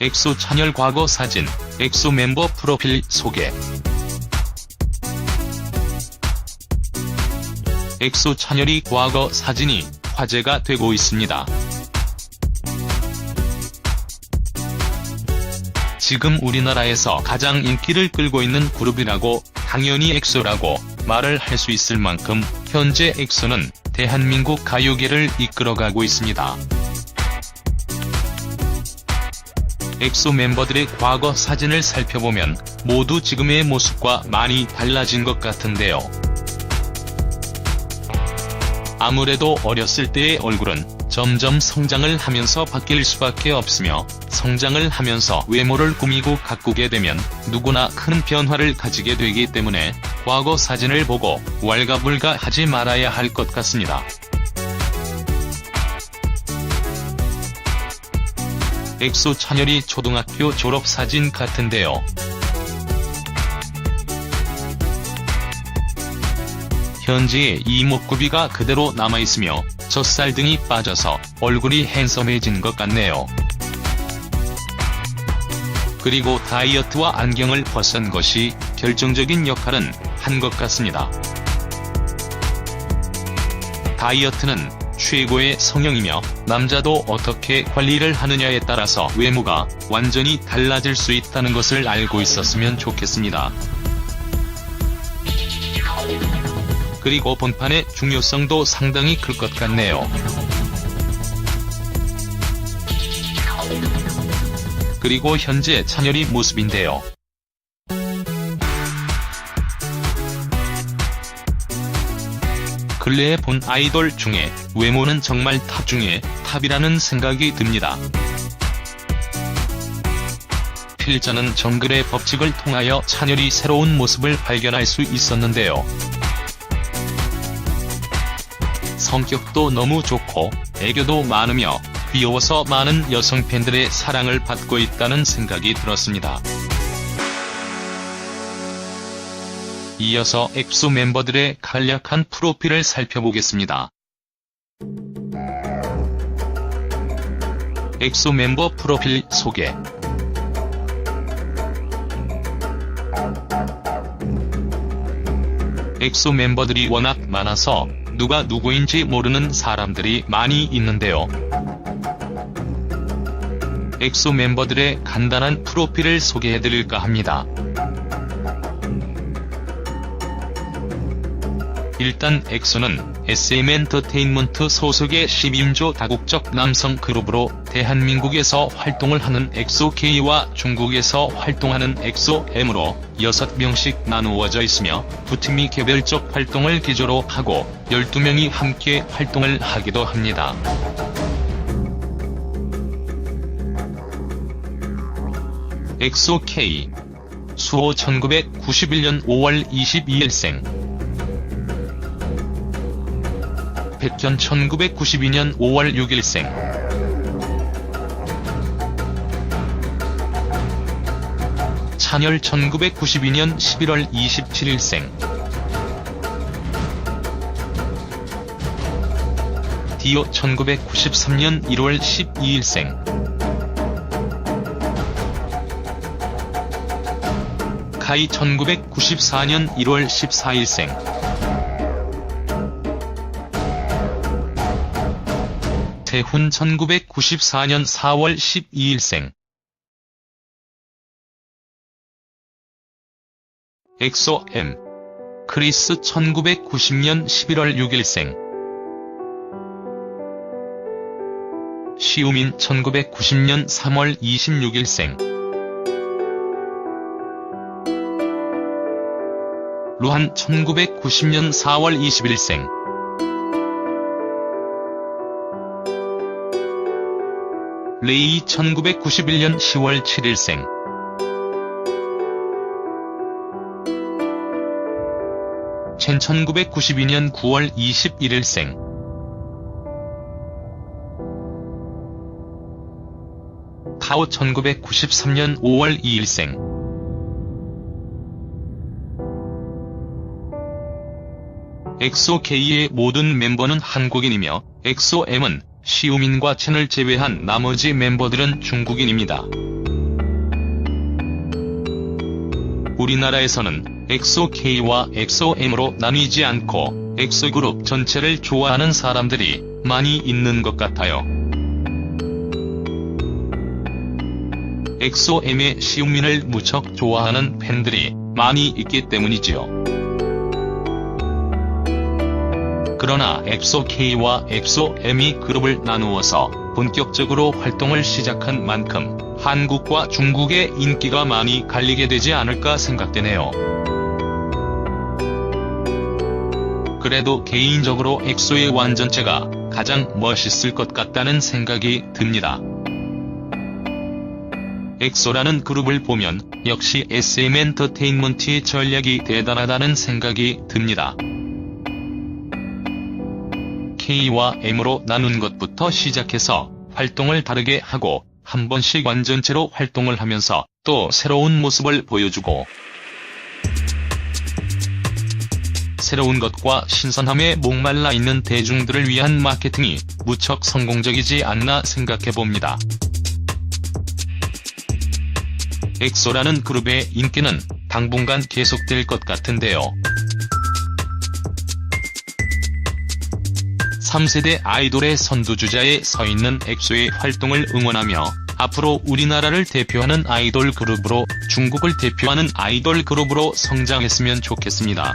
엑소 찬열 과거 사진, 엑소 멤버 프로필 소개. 엑소 찬열이 과거 사진이 화제가 되고 있습니다. 지금 우리나라에서 가장 인기를 끌고 있는 그룹이라고 당연히 엑소라고 말을 할 수 있을 만큼 현재 엑소는 대한민국 가요계를 이끌어가고 있습니다. 엑소 멤버들의 과거 사진을 살펴보면 모두 지금의 모습과 많이 달라진 것 같은데요. 아무래도 어렸을 때의 얼굴은 점점 성장을 하면서 바뀔 수밖에 없으며 성장을 하면서 외모를 꾸미고 가꾸게 되면 누구나 큰 변화를 가지게 되기 때문에 과거 사진을 보고 왈가불가 하지 말아야 할 것 같습니다. 엑소 찬열이 초등학교 졸업 사진 같은데요. 현재 이목구비가 그대로 남아있으며 젖살 등이 빠져서 얼굴이 핸섬해진 것 같네요. 그리고 다이어트와 안경을 벗은 것이 결정적인 역할은 한 것 같습니다. 다이어트는 최고의 성형이며 남자도 어떻게 관리를 하느냐에 따라서 외모가 완전히 달라질 수 있다는 것을 알고 있었으면 좋겠습니다. 그리고 본판의 중요성도 상당히 클 것 같네요. 그리고 현재 찬열이 모습인데요. 근래에 본 아이돌 중에 외모는 정말 탑 중에 탑이라는 생각이 듭니다. 필자는 정글의 법칙을 통하여 찬열이 새로운 모습을 발견할 수 있었는데요. 성격도 너무 좋고 애교도 많으며 귀여워서 많은 여성 팬들의 사랑을 받고 있다는 생각이 들었습니다. 이어서 엑소 멤버들의 간략한 프로필을 살펴보겠습니다. 엑소 멤버 프로필 소개 엑소 멤버들이 워낙 많아서 누가 누구인지 모르는 사람들이 많이 있는데요. 엑소 멤버들의 간단한 프로필을 소개해드릴까 합니다. 일단 엑소는 SM 엔터테인먼트 소속의 12인조 다국적 남성 그룹으로 대한민국에서 활동을 하는 엑소-K와 중국에서 활동하는 엑소-M으로 6명씩 나누어져 있으며 두 팀이 개별적 활동을 기조로 하고 12명이 함께 활동을 하기도 합니다. 엑소-K 수호 1991년 5월 22일생 백현 1992년 5월 6일생. 찬열 1992년 11월 27일생. 디오 1993년 1월 12일생. 카이 1994년 1월 14일생 태훈 1994년 4월 12일생. 엑소 M. 크리스 1990년 11월 6일생. 시우민 1990년 3월 26일생. 루한 1990년 4월 20일생 레이 1991년 10월 7일생. 첸 1992년 9월 21일생. 타오 1993년 5월 2일생. 엑소 K의 모든 멤버는 한국인이며 엑소 M은 시우민과 첸을 제외한 나머지 멤버들은 중국인입니다. 우리나라에서는 엑소 K와 엑소 M으로 나뉘지 않고 엑소 그룹 전체를 좋아하는 사람들이 많이 있는 것 같아요. 엑소 M의 시우민을 무척 좋아하는 팬들이 많이 있기 때문이지요. 그러나 엑소 K와 엑소 M이 그룹을 나누어서 본격적으로 활동을 시작한 만큼 한국과 중국의 인기가 많이 갈리게 되지 않을까 생각되네요. 그래도 개인적으로 엑소의 완전체가 가장 멋있을 것 같다는 생각이 듭니다. 엑소라는 그룹을 보면 역시 SM 엔터테인먼트의 전략이 대단하다는 생각이 듭니다. K와 M으로 나눈 것부터 시작해서 활동을 다르게 하고 한 번씩 완전체로 활동을 하면서 또 새로운 모습을 보여주고 새로운 것과 신선함에 목말라 있는 대중들을 위한 마케팅이 무척 성공적이지 않나 생각해봅니다. 엑소라는 그룹의 인기는 당분간 계속될 것 같은데요. 3세대 아이돌의 선두주자에 서 있는 엑소의 활동을 응원하며 앞으로 우리나라를 대표하는 아이돌 그룹으로 중국을 대표하는 아이돌 그룹으로 성장했으면 좋겠습니다.